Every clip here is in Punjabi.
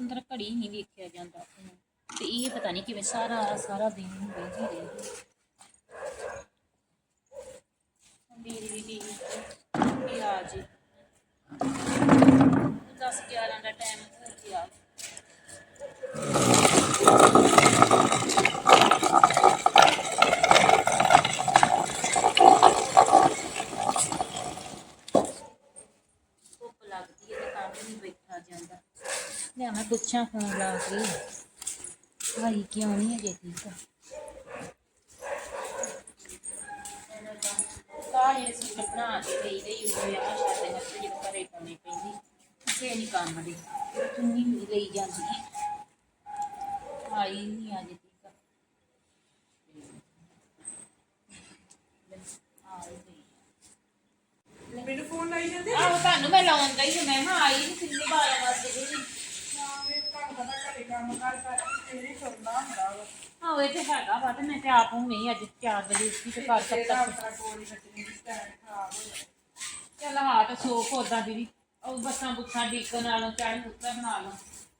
ਅੰਦਰ ਘੜੀ ਨਹੀਂ ਵੇਖਿਆ ਜਾਂਦਾ ਤੇ ਇਹ ਪਤਾ ਨਹੀਂ ਕਿਵੇਂ ਸਾਰਾ ਸਾਰਾ ਦਿਨ ਹੀ ਬੈਠੀ ਰਹੀ ਮੇਰੀ ਵੀ ਵੀ ਆ ਜੀ 10 11 ਦਾ ਟਾਈਮ ਹੋ ਗਿਆ ਧੁੱਪ ਲੱਗਦੀ ਹੈ ਤੇ ਤਾਂ ਵੀ ਨਹੀਂ ਬੈਠਾ ਜਾਂਦਾ ਲੈ ਮੈਂ ਪੁੱਛਾਂ ਫੋਨ ਲਾ ਕੇ। ਭਾਈ ਕਿਉਂ ਨਹੀਂ ਅਜੇ ਠੀਕ? ਆ ਕਾਹੇ ਸੀ ਬਣਾ ਕੇ ਗਈ ਗਈ ਉਹ ਆ ਸਾਡੇ ਨਾਲ ਤੇ ਜਦੋਂ ਘਰੇ ਪਾਉਣੀ ਪੈਂਦੀ। ਕਿਸੇ ਨਹੀਂ ਕੰਮ ਦੀ। ਚੁੰਨੀ ਵੀ ਲਈ ਜਾਂਦੀ। ਆਈ ਨਹੀਂ ਅਜੇ ਠੀਕ ਆ ਆਈ ਗਈ ਮੈਨੂੰ ਫੋਨ ਲਾਈ ਜਾਂਦੇ ਆਹੋ ਤੁਹਾਨੂੰ ਮੈਂ ਲਾਉਣ ਗਈ ਸੀ ਮੈਂ ਹਾਂ ਆਈ ਨਹੀਂ ਕਿੰਨੇ ਬਾਰਾਂ ਵਾਸਤੇ ਮੇਰੇ ਤੁਹਾਨੂੰ ਪਤਾ ਘਰੇ ਕੰਮ ਕਰ ਕਰ ਤੇਰੇ ਕਰਨਾ ਹੁੰਦਾ ਵਾ। ਹਾਂ ਇਹ ਤੇ ਹੈਗਾ ਵਾ ਤੇ ਮੈਂ ਤੇ ਆਪ ਹੁਣ ਨਹੀਂ ਅੱਜ 4 ਵਜੇ ਉੱਠੀ ਤੇ ਘਰ ਤੱਕ ਤੇਰਾ ਤੱਕ ਆਪਣਾ ਕੋਲ ਹੀ ਬੱਚੇ ਦੀ ਸਟੈਂਡ ਖਰਾਬ ਹੋ ਗਿਆ ਚੱਲ ਹਾਂ ਤੇ ਸੋਖ ਉਦਾਂ ਦੀਦੀ ਉਹ ਬੱਸਾਂ ਬੁੱਸਾਂ ਡੀਕਣ ਨਾਲੋਂ ਚਾਹੇ ਉੱਤਰ ਬਣਾ ਲਓ।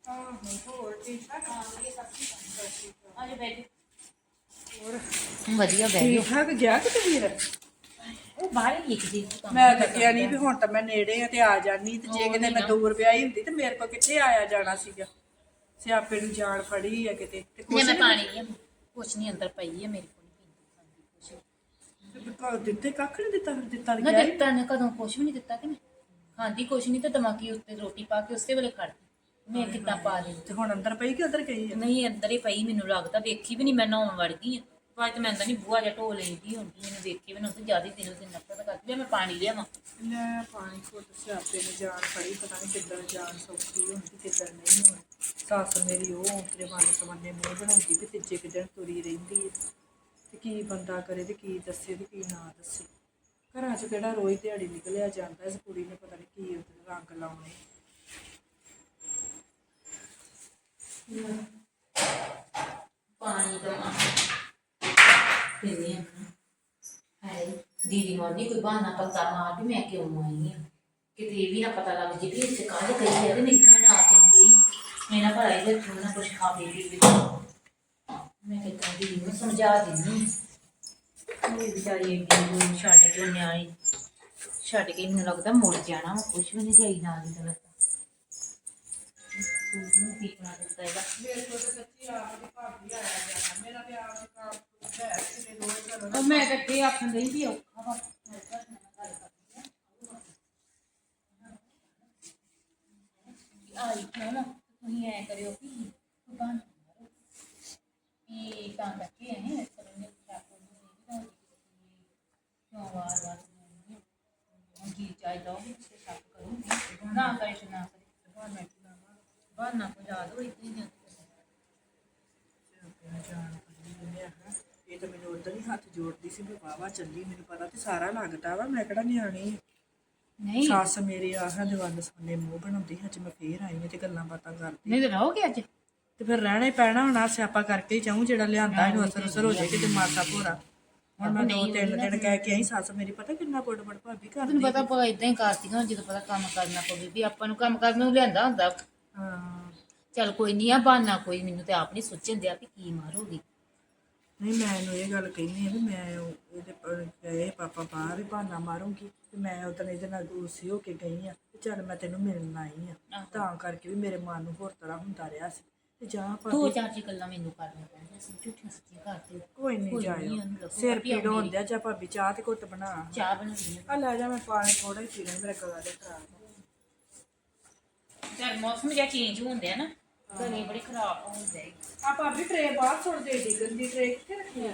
ਆਹੋ ਹੋਰ ਠੀਕ ਠਾਕ? ਅੱਜ ਬੈਠ ਹੋਰ? ਵਧੀਆ ਠੀਕ ਠਾਕ? ਗਿਆ ਕਿ ਵੀਰ? ਉਹ ਬਾਹਰ ਹੀ ਲਿਖ ਜੀ ਮੈਂ ਨਹੀਂ ਵੀ ਹੁਣ ਤਾਂ ਮੈਂ ਨੇੜੇ ਆ ਤੇ ਆ ਜਾਨੀ ਤੇ ਜੇ ਕਿਤੇ ਮੈਂ ਦੂਰ ਵਿਆਹੀ ਹੁੰਦੀ ਤੇ ਮੇਰੇ ਕੋਲ ਕਿੱਥੇ ਆਇਆ ਜਾਣਾ ਸੀਗਾ? ਸਿਆਪੇ ਨੂੰ ਜਾਣ ਫੜੀ ਆ ਕਿਤੇ ਤੇ ਜੇ ਮੈਂ ਪਾਣੀ ਲਿਆ ਕੁਛ ਨਹੀਂ ਅੰਦਰ ਪਈ ਹੈ ਮੇਰੇ ਕੋਲ ਨਹੀਂ ਪੀਂਦੀ ਦਿੱਤੇ ਕੱਖ ਨਹੀਂ ਦਿੱਤਾ ਦਿੱਤਾ ਨਾ ਗਿਆ। ਦਿੱਤਾ ਨੇ ਕਦੋਂ ਕੁਛ ਵੀ ਨਹੀਂ ਦਿੱਤਾ ਕਿ ਮੈਂ। ਖਾਂਦੀ ਕੁਛ ਨਹੀਂ ਤੇ ਦਿਮਾਗੀ ਉੱਤੇ ਰੋਟੀ ਪਾ ਕੇ ਉਸੇ ਵੇਲੇ ਖੜਦੀ ਮੈਂ ਕਿੱਦਾਂ ਪਾ ਲਈ ਤੇ ਹੁਣ ਅੰਦਰ ਪਈ ਕਿ ਉਧਰ ਗਈ ਆ? ਨਹੀਂ ਅੰਦਰ ਹੀ ਪਈ ਮੈਨੂੰ ਲੱਗਦਾ ਵੇਖੀ ਵੀ ਨਹੀਂ ਮੈਂ ਨਹਾਉਣ ਵੜ ਗਈ ਬਾਅਦ ਤੇ ਮੈਂ ਅੰਦਰ ਨਹੀਂ ਬੂਹਾ ਜਿਹਾ ਢੋ ਲੈਂਦੀ ਹੁੰਦੀ ਮੈਨੂੰ ਵੇਖੀ ਵੀ ਉੱਥੇ ਜ਼ਿਆਦਾ ਦਿਨੋਂ ਦਿਨ ਨਫ਼ਰਤ ਕਰਦੀ ਆ, ਮੈਂ ਪਾਣੀ ਲਿਆਵਾਂ। ਲੈ ਪਾਣੀ ਘੁੱਟ ਸਿਆਪੇ ਨੂੰ ਜਾਣ ਫੜੀ ਪਤਾ ਨਹੀਂ ਕਿੱਦਾਂ ਜਾਣ ਸੌਖੀ ਹੁੰਦੀ ਕਿੱਦਾਂ ਨਹੀਂ ਹੋਣੀ। ਸੱਸ ਮੇਰੀ ਉਹ ਤੇਰੇ ਮਨ ਸਮਾਨੇ ਮੂੰਹ ਬਣਾਉਂਦੀ ਵੀ ਤੀਜੇ ਕੁ ਦਿਨ ਤੁਰੀ ਰਹਿੰਦੀ ਹੈ। ਤੇ ਕੀ ਬੰਦਾ ਕਰੇ ਤੇ ਕੀ ਦੱਸੇ ਤੇ ਕੀ ਨਾ ਦੱਸੇ। ਘਰਾਂ 'ਚ ਕਿਹੜਾ ਰੋਜ਼ ਦਿਹਾੜੀ ਨਿਕਲਿਆ ਜਾਂਦਾ ਇਸ ਕੁੜੀ ਨੇ ਪਤਾ ਨਹੀਂ ਕੀ ਉਹਦੇ ਰੰਗ ਲਾਉਣੇ ਪਾਣੀ ਦਵਾਂ ਪੀਣੀ ਹਾਏ ਦੀਦੀ ਨੂੰ ਨਹੀਂ ਕੋਈ ਬਹਾਨਾ ਪਤਾ ਮਾਰ ਵੀ ਮੈਂ ਕਿਉਂ ਆਈ ਹਾਂ ਕਿਤੇ ਇਹ ਵੀ ਨਾ ਪਤਾ ਲੱਗ ਜੇ ਵੀ ਇੱਥੇ ਕਾਹਦੇ ਗਈ ਹੈ ਤੇ ਨਿਕਲਣ ਆ ਜਾਊਂਗੀ ਮੇਰਾ ਭਰਾ ਇਹਦੇ ਤੋਂ ਨਾ ਕੁਝ ਖਾ ਪੀ ਵੀ ਮੈਂ ਕਿਹਾ ਦੀਦੀ ਨੂੰ ਸਮਝਾ ਦਿੰਦੀ ਉਹ ਵਿਚਾਰੀ ਇੱਕ ਨੂੰ ਛੱਡ ਕੇ ਉਹਨੇ ਆਈ ਛੱਡ ਕੇ ਮੈਨੂੰ ਲੱਗਦਾ ਮੁੜ ਜਾਣਾ ਉਹ ਕੁਝ ਵੀ ਨਹੀਂ ਜਾਈ ਨਾਲ ਦੀ ਲੱਗਦਾ ਸੂਟ ਨੂੰ ਪੀਕਣਾ ਉਹ ਮੈਂ ਤਾਂ ਅੱਗੇ ਆਖਣ ਲਈ ਵੀ ਔਖਾ ਆਈ ਨਾ? ਤੁਸੀਂ ਐ ਕਰਿਓ। ਕਿ ਬਾਹਰ ਮਾਰੋ ਇਹ ਤਾਂ ਕਰਕੇ ਹੈ ਇਸ ਤਰ੍ਹਾਂ ਦੇ ਚਾਕੂ ਨੂੰ ਨਹੀਂ ਨਾ ਕਿਉਂ ਵਾਰ ਵਾਰ ਹੁਣ ਕੀ ਚਾਹੀਦਾ ਉਹ ਤੇ ਸ਼ੱਕ ਕਰੂੰਗੀ ਨਾ ਕਰੇ ਤੇ ਨਾ ਕਰੇ ਬਾਹਰ ਮੈਂ ਕੀ ਲਾਵਾਂ ਬਾਹਰ ਨਾ ਕੋ ਯਾਦ ਹੋਈ ਤੇ ਨਹੀਂ ਆਪਣਾ ਜਾਣ ਪਈ ਉਹਨੇ ਆਖਣਾ, ਇਹ ਤਾਂ ਮੈਨੂੰ ਉਦੋਂ ਹੀ ਹੱਥ ਜੋੜਦੀ ਸੀ ਵੀ ਵਾਵਾ ਚੱਲੀ ਮੈਨੂੰ ਪਤਾ ਤੇ ਸਾਰਾ ਲੱਗਦਾ ਵਾ ਮੈਂ ਕਿਹੜਾ ਨਿਆਣੀ ਆ। ਨਹੀਂ। ਸੱਸ ਮੇਰੀ ਆਹ ਦੀਵਾਨ ਸੋਨੇ ਮੂੰਹ ਬਣਾਉਂਦੀ ਅੱਜ ਮੈਂ ਫੇਰ ਆਈ ਹਾਂ ਤੇ ਗੱਲਾਂ ਬਾਤਾਂ ਕਰਦੀ। ਨਹੀਂ ਤੇ ਰਹੋਗੇ ਅੱਜ? ਤੇ ਫਿਰ ਰਹਿਣਾ ਹੀ ਪੈਣਾ ਹੁਣ ਸਿਆਪਾ ਕਰਕੇ ਹੀ ਚਾਹੂੰ ਜਿਹੜਾ ਲਿਆਂਦਾ ਇਹਨੂੰ ਅਸਰ ਅਸਰ ਹੋ ਜਾਏ ਕਿਤੇ ਮਾਸਾ ਭੋਰਾ। ਹੁਣ ਮੈਂ ਦੋ ਤਿੰਨ ਦਿਨ ਕਹਿ ਕੇ ਆਈ ਸੱਸ ਮੇਰੀ ਪਤਾ ਕਿੰਨਾ ਬੜ ਬੜ ਭਾਬੀ ਤੈਨੂੰ ਕਰਦੀ ਪਤਾ ਪਾ ਇਦਾਂ ਹੀ ਕਰਦੀਆਂ ਜਦੋਂ ਪਤਾ ਕੰਮ ਕਰਨਾ ਪਵੇ ਵੀ ਆਪਾਂ ਨੂੰ ਕੰਮ ਕਰਨ ਨੂੰ ਲਿਆਂਦਾ ਹੁੰਦਾ। ਹਾਂ। ਚੱਲ ਕੋਈ ਨਹੀਂ ਆ ਬਹਾਨਾ ਕੋਈ ਮੈਨੂੰ ਤੇ ਆਪ ਨਹੀਂ ਸੋਚਣ ਦਿਆ ਵੀ ਕੀ ਮਾਰੂਗੀ। ਨਹੀਂ ਮੈਂ ਇਹਨੂੰ ਇਹ ਗੱਲ ਕਹਿੰਦੀ ਆ ਵੀ ਮੈਂ ਉਹ- ਇਹਦੇ ਪ- ਗਏ ਪਾਪਾ ਬਾਹਰ ਹੀ ਬਹਾਨਾ ਮਾਰੂੰਗੀ ਤੇ ਮੈਂ ਉਦੋਂ ਇਹਦੇ ਨਾਲ ਦੂਸਰੀ ਹੋ ਕੇ ਗਈ ਆ ਤੇ ਚੱਲ ਮੈਂ ਤੈਨੂੰ ਮਿਲਣ ਆਈ ਆ ਤਾਂ ਕਰਕੇ ਵੀ ਮੇਰੇ ਮਨ ਨੂੰ ਹੋਰ ਤਰ੍ਹਾਂ ਹੁੰਦਾ ਰਿਹਾ ਸੀ। ਤੇ ਜਾ ਦੋ ਭਾਬੀ ਚਾਰ ਚੀ ਗੱਲਾਂ ਮੈਨੂੰ ਕਰਨੀਆਂ ਪੈਣੀਆਂ ਸੀ ਝੂਠੀਆਂ ਸੱਚੀਆਂ ਕਰਦੇ ਕੋਈ ਨਹੀਂ ਜਾਇਓ। ਸਿਰ ਪੀੜ ਹੁੰਦਿਆ ਜਾ ਭਾਬੀ ਚਾਹ ਤੇ ਘੁੱਟ ਬਣਾ। ਚਾਹ ਬਣਾਉਣੀ ਆ। ਲੈ ਜਾ ਮੈਂ ਪਾਣੀ ਥੋੜਾ ਹੀ ਪੀਣਾ ਮੇਰਾ ਗਲਾ ਦੇ ਖਰਾਬ ਆ। ਚੱਲ ਮੌਸਮ ਜਿਹਾ ਚੇਂਜ ਹੁੰਦੇ ਆ ਨਾ। ਗਲੇ ਬੜੇ ਖਰਾਬ ਹੁੰਦੇ ਆ ਭਾਬੀ ਟਰੇ ਬਾਹਰ ਸੁੱਟ ਦੇ ਦੀ ਗੰਦੀ ਟਰੇ ਕਿੱਥੇ ਰੱਖੀ ਆ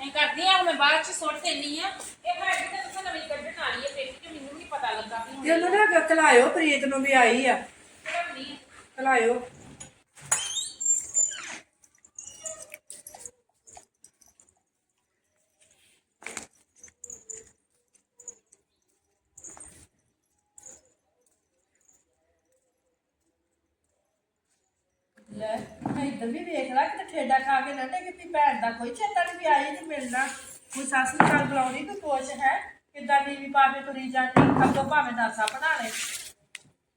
ਐ ਕਰਦੀ ਆ ਮੈਂ ਬਾਅਦ ਚ ਸੁੱਟ ਦੇਣੀ ਆ। ਇਹ ਮੈਂ ਕਿਤੇ ਤੁਸੀਂ ਨਵੀਂ ਕੱਢਣ ਵਾਲੀ ਆ ਫਿਰ ਕਿ ਮੈਨੂੰ ਨਹੀਂ ਪਤਾ ਲੱਗਾ ਵੀ ਹੁਣ ਤੇ ਉਹਨੂੰ ਨਾ ਕਲਾਇਓ ਪ੍ਰੀਤ ਨੂੰ ਵੀ ਆਈ ਆ। ਬਣੀ ਕਲਾਇਓ ਲੈ ਇੱਧਰ ਵੀ ਵੇਖ ਲੈ ਕਿ ਠੇਡਾ ਖਾ ਕੇ ਨਾ ਕਿ ਵੀ ਭੈਣ ਦਾ ਕੋਈ ਚੇਤਾ ਨਹੀਂ ਵੀ ਆਈ ਤੇ ਮਿਲਣਾ। ਕੋਈ ਸੱਸ ਨੂੰ ਚੱਲ ਬੁਲਾਉਣੀ ਕੋਈ ਕੋਚ ਹੈ ਕਿੱਦਾਂ ਦੀ ਵੀ ਪਾਵੇ ਤੁਰੀ ਜਾਂਦੀ ਅੱਗੋਂ ਭਾਵੇਂ ਨਾਸਾ ਬਣਾ ਲੈ।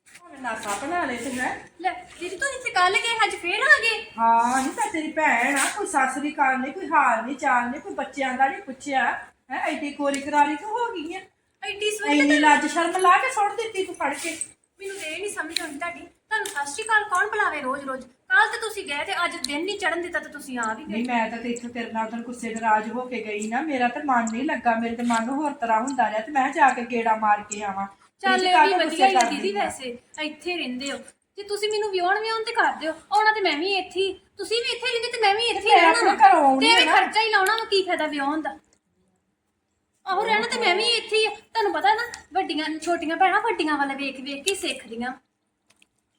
ਹੁਣ ਨਾਸਾ ਬਣਾ ਲੈ ਤੇ ਲੈ ਦੀਦੀ ਤੇ ਕੱਲ ਗਏ ਅੱਜ ਫੇਰ ਆ ਗਏ? ਹਾਂ ਨਹੀਂ ਤਾਂ ਤੇਰੀ ਭੈਣ ਆ ਕੋਈ ਸੱਸ ਦੀ ਕਾਲ ਨਹੀਂ ਕੋਈ ਹਾਲ ਨਹੀਂ ਚਾਲ ਨਹੀਂ ਕੋਈ ਬੱਚਿਆਂ ਦਾ ਨਹੀਂ ਪੁੱਛਿਆ। ਹੈ ਐਡੀ ਕੋਰੀ ਕਰਾਰੀ ਕਿਉਂ ਹੋ ਗਈ ਹੈ ਐਡੀ ਸਵੇਰੇ ਐਨੀ ਲੱਜ ਸ਼ਰਮ ਲਾ ਕੇ ਸੁੱਟ ਦਿੱਤੀ ਤੂੰ ਫੜ ਕੇ। ਮੈਨੂੰ ਇਹ ਨਹੀਂ ਸਮਝ ਆਉਂਦੀ ਤੁਹਾਡੀ। ਤੁਹਾਨੂੰ ਸਤਿ ਸ਼੍ਰੀ ਅਕਾਲ ਕੌਣ ਬੁਲਾਵੇ ਰੋਜ਼-ਰੋਜ਼? ਕੱਲ ਤੇ ਤੁਸੀਂ ਗਏ ਤੇ ਅੱਜ ਦਿਨ ਨਹੀਂ ਚੜਨ ਦਿੱਤਾ ਤੇ ਤੁਸੀਂ ਆ ਵੀ ਗਏ ਨਹੀਂ ਮੈਂ ਤਾਂ ਤੇ ਇੱਥੇ ਤੇਰੇ ਨਾਲ ਉਦੋਂ ਗੁੱਸੇ ਨਾਰਾਜ਼ ਹੋ ਕੇ ਗਈ ਨਾ ਮੇਰਾ ਤਾਂ ਮਨ ਨਹੀਂ ਲੱਗਾ ਮੇਰੇ ਤੇ ਮਨ ਹੋਰ ਤਰ੍ਹਾਂ ਹੁੰਦਾ ਰਿਹਾ ਤੇ ਮੈਂ ਜਾ ਕੇ ਗੇੜਾ ਮਾਰ ਕੇ ਆਵਾਂ ਚੱਲ ਇਹ ਵੀ ਵਧੀਆ ਹੀ ਆ ਦੀਦੀ? ਵੈਸੇ ਇੱਥੇ ਰਹਿੰਦੇ ਹੋ ਜੇ ਤੁਸੀਂ ਮੈਨੂੰ ਵਿਆਹਣ ਵਿਆਹਣ ਤੇ ਕਰ ਦਿਓ ਆਉਣਾ ਤੇ ਮੈਂ ਵੀ ਇੱਥੇ ਹੀ। ਤੁਸੀਂ ਵੀ ਇੱਥੇ ਰਹਿੰਦੇ ਤੇ ਮੈਂ ਵੀ ਇੱਥੇ ਹੀ ਮੈਂ ਰਹਿਣਾ ਆਪਣੇ ਵਾ। ਘਰੋਂ ਆਉਣੀ ਤੇ ਆ ਐਵੇਂ ਨਾ। ਖਰਚਾ ਹੀ ਲਾਉਣਾ ਵਾ ਕੀ ਫਾਇਦਾ ਵਿਆਹਣ ਦਾ ਆਹੋ ਰਹਿਣਾ ਤੇ ਮੈਂ ਵੀ ਇੱਥੇ ਹੀ ਆ। ਤੁਹਾਨੂੰ ਪਤਾ ਨਾ ਵੱਡੀਆਂ ਛੋਟੀਆਂ ਭੈਣਾਂ ਵੱਡੀਆਂ ਵੱਲ ਵੇਖ ਵੇਖ ਕੇ ਸਿੱਖਦੀਆਂ